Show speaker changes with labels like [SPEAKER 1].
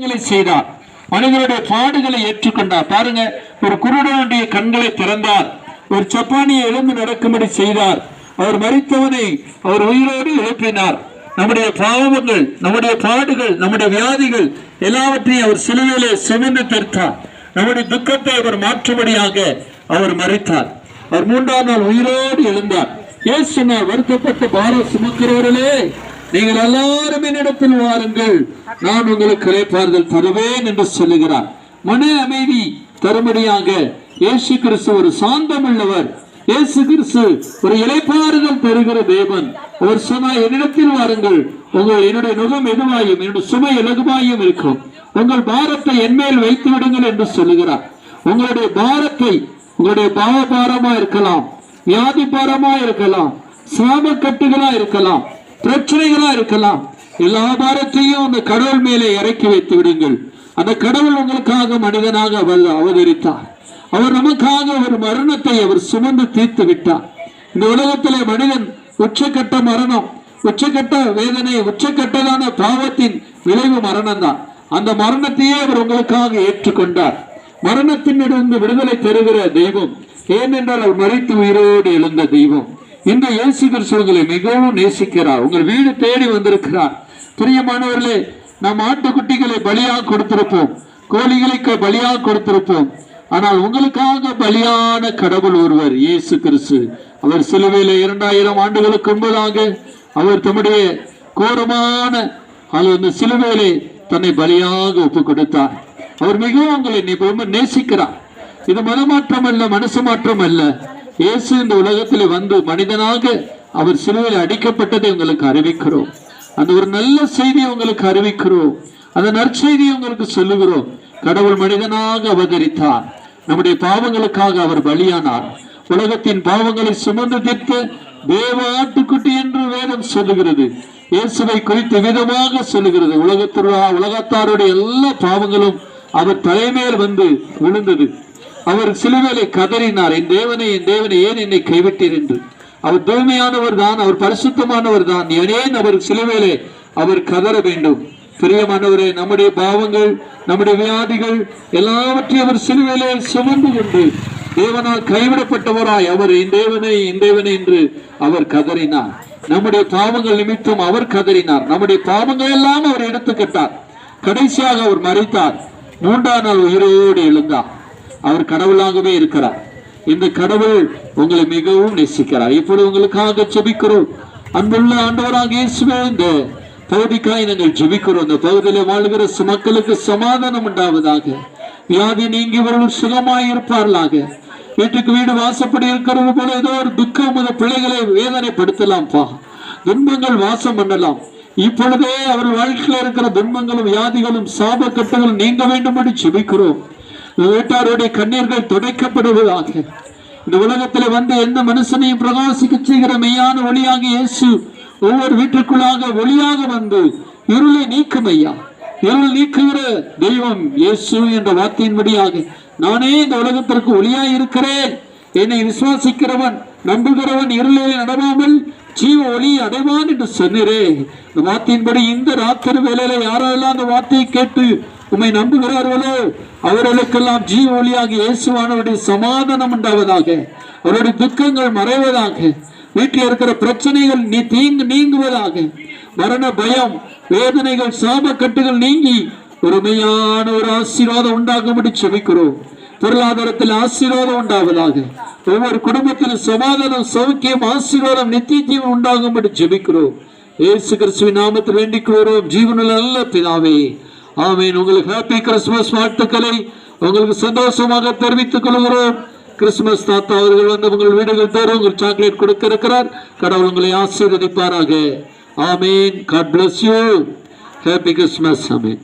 [SPEAKER 1] அற்புதங்களை செய்தார். மனிதனுடைய பாடுகளை ஏற்றுக்கொண்டார். பாருங்க ஒரு குருடனுடைய கண்களை திறந்தார். ஒரு சப்பானியை எழுந்து நடக்கும்படி செய்தார். அவர் மறித்தவனை அவர் உயிரோடு எழுப்பினார். நம்முடைய பாவங்கள் நம்முடைய பாடுகள் நம்முடைய வியாதிகள் எல்லாவற்றையும் அவர் சிலுவையிலே சுமந்து தீர்த்தார். நம்முடைய துக்கத்தை அவர் மாற்றும்படியாக அவர் மறித்தார் அவர் மூன்றாம் நாள் உயிரோடு எழுந்தார். ஏன் வருத்தப்பட்டு பாரம் சுமக்கிறவர்களே நீங்கள் எல்லாரும் என்னிடத்தில் வாருங்கள். நான் உங்களுக்கு இளைப்பாறுதல் தருவேன் என்று சொல்லுகிறார். மன அமைதி தரும்படியாக இயேசு கிறிஸ்து ஒரு சாந்தம் உள்ளவர் இயேசு கிறிஸ்து ஒரு இழைப்பாறுதல் பெறுகிற தேவன். அவர் சொன்னால் என்னிடத்தில் வாருங்கள். உங்கள் என்னுடைய நுகம் எதுவாயும் என்னுடைய சுமை இலகுவாயும் இருக்கும். உங்கள் பாரத்தை என்மேல் வைத்து விடுங்கள் என்று சொல்லுகிறார். உங்களுடைய பாரத்தை உங்களுடைய பாவபாரமா இருக்கலாம் வியாதி பாரமா இருக்கலாம் சாபக்கட்டுகளா இருக்கலாம் பிரச்சனைகளா இருக்கலாம். எல்லா பாரத்தையும் அந்த கடவுள் மேலே இறக்கி வைத்து விடுங்கள். அந்த கடவுள் உங்களுக்காக மனிதனாக அவர் அவதரித்தார். அவர் நமக்காக ஒரு மரணத்தை அவர் சுமந்து தீர்த்து விட்டார். இந்த உலகத்திலே மனிதன் உச்சக்கட்ட மரணம் உச்சக்கட்ட வேதனை உச்சக்கட்டதான பாவத்தின் விளைவு மரணம் தான் அந்த மரணத்தையே அவர் உங்களுக்காக ஏற்றுக்கொண்டார். மரணத்தினிடந்து விடுதலை தருகிற தெய்வம். ஏனென்றால் அவர் மறைத்து உயிரோடு எழுந்த தெய்வம். இந்த இயேசு கிறிஸ்துவங்களை மிகவும் நேசிக்கிறார். உங்கள் வீடு தேடி வந்திருக்கிறார். பிரியமானவர்களே நாம் ஆட்டுக்குட்டிகளை பலியாக கொடுத்திருப்போம். கோழிகளுக்கு பலியாக கொடுத்திருப்போம். ஆனால் உங்களுக்காக பலியான கடவுள் ஒருவர் இயேசு கிறிஸ்து. அவர் சிலுவையில் இரண்டாயிரம் ஆண்டுகளுக்கு முன்பதாக அவர் தம்முடைய கோரமான அந்த சிலுவையிலே தன்னை பலியாக ஒப்பு கொடுத்தார். அவர் மிகவும் உங்களை ரொம்ப நேசிக்கிறார். இது மனமாற்றம் அல்ல மனசு மாற்றம் அல்ல இயேசு இந்த உலகத்தில் வந்து மனிதனாக அவர் சிலுவையில் அடிக்கப்பட்டதை உங்களுக்கு அறிவிக்கிறோம். அந்த ஒரு நல்ல செய்தியை உங்களுக்கு அறிவிக்கிறோம். அந்த நற்செய்தியை உங்களுக்கு சொல்லுகிறோம். கடவுள் மனிதனாக அவதரித்தார். நம்முடைய பாவங்களுக்காக அவர் பலியானார். உலகத்தின் பாவங்களை சுமந்து தீர்த்து தேவ ஆட்டுக்குட்டி என்று வேதம் சொல்லுகிறது. இயேசுவை குறித்து விதமாக சொல்லுகிறது. உலகத்திற்கு உலகத்தாருடைய எல்லா பாவங்களும் அவர் தலைமையில் வந்து விழுந்தது. அவர் சிலுவையிலே கதறினார். என் தேவனை என் தேவனை ஏன் என்னை கைவிட்டீர் என்று? அவர் தூய்மையானவர் தான் அவர் பரிசுத்தமானவர் தான். ஏன் அவர் சிலுவையிலே அவர் கதற வேண்டும்? பிரியமானவரே நம்முடைய பாவங்கள் நம்முடைய வியாதிகள் எல்லாவற்றையும் அவர் சிலுவையிலே சுமந்து கொண்டு தேவனால் கைவிடப்பட்டவராய் அவர் என் தேவனை என் தேவனை என்று அவர் கதறினார். நம்முடைய பாவங்கள் நிமித்தம் அவர் கதறினார். நம்முடைய பாவங்கள் எல்லாம் அவர் எடுத்துக்கிட்டார் கடைசியாக அவர் மறைத்தார் மூன்றாம் நாள் உயிரோடு எழுந்தார். அவர் கடவுளாகவே இருக்கிறார். இந்த கடவுள் உங்களை மிகவும் நேசிக்கிறார். இப்பொழுது உங்களுக்காக ஜெபிக்கிறோம். அன்புள்ள ஆண்டவராக இயேசுவே இந்த பகுதிக்காய் நாங்கள் ஜெபிக்கிறோம். இந்த பகுதியில் வாழ்கிற மக்களுக்கு சமாதானம் உண்டாவதாக. வியாதி நீங்கியவர்கள் சுகமாய் இருப்பார்களாக வீட்டுக்கு வீடு வாசப்படி இருக்கிறது போல ஏதோ ஒரு துக்கம் அந்த பிள்ளைகளை வேதனைப்படுத்தலாம்ப்பா. துன்பங்கள் வாசம் பண்ணலாம். இப்பொழுதே அவர் வாழ்க்கையில் இருக்கிற துன்பங்களும் வியாதிகளும் சாபக்கட்டுகளும் நீங்க வேண்டும்படி ஜெபிக்கிறோம். வேட்டாருடைய கண்ணீர்கள் துடைக்கப்படுவதாக. இந்த உலகத்துல வந்து எந்த மனுஷனையும் பிரகாசிக்க செய்கிற மெய்யான ஒளியாக இயேசு ஒவ்வொரு வீட்டுக்குள்ளாக ஒளியாக வந்து இருளை நீக்கும் ஐயா இருள் நீக்குகிற தெய்வம் இயேசு என்ற வார்த்தையின்படியாக நானே இந்த உலகத்திற்கு ஒளியாய் இருக்கிறேன். என்னை விசுவாசிக்கிறவன் நம்புகிறவன் இருளில் நடவாமல் ஜீவ ஒளி அடைவான் என்று சொன்னீரே. இந்த வார்த்தையின்படி இந்த ராத்திரி வேலையில யாரெல்லாம் அந்த வார்த்தையை கேட்டு உம்மை நம்புகிறார்களோ அவர்களுக்கெல்லாம் ஜீவ ஒளியாக இயேசுவானவருடைய சமாதானம் உண்டாவதாக அவருடைய துக்கங்கள் மறைவதாக வீட்டில் இருக்கிற பிரச்சனைகள் நீ தீங்கு நீங்குவதாக மரண பயம் வேதனைகள் சாபக்கட்டுகள் நீங்கி ஒருமையான ஒரு ஆசீர்வாதம் உண்டாகும்படி செபிக்கிறோம். பொருளாதாரத்தில் ஆசீர்வாதம் உண்டாவதாக ஒவ்வொரு குடும்பத்திலும் சமாதானம் சௌக்கியம் ஆசீர்வாதம் நித்திய உண்டாகும்படி ஜெபிக்கிறோம் ஏசு கிறிஸ்துவின் நாமத்தில் வேண்டிக் கொள்கிறோம். ஜீவனில் நல்ல பிதாவே ஆமீன். உங்களுக்கு ஹாப்பி கிறிஸ்துமஸ் வாழ்த்துக்களை உங்களுக்கு சந்தோஷமாக தெரிவித்துக் கொள்கிறோம். கிறிஸ்துமஸ் தாத்தா அவர்கள் வந்து உங்கள் வீடுகள் தோறும் உங்கள் சாக்லேட் கொடுக்க இருக்கிறார். கடவுள் உங்களை ஆசீர்வதிப்பாராக. ஆமீன். God bless you happy Christmas ஆமீன்.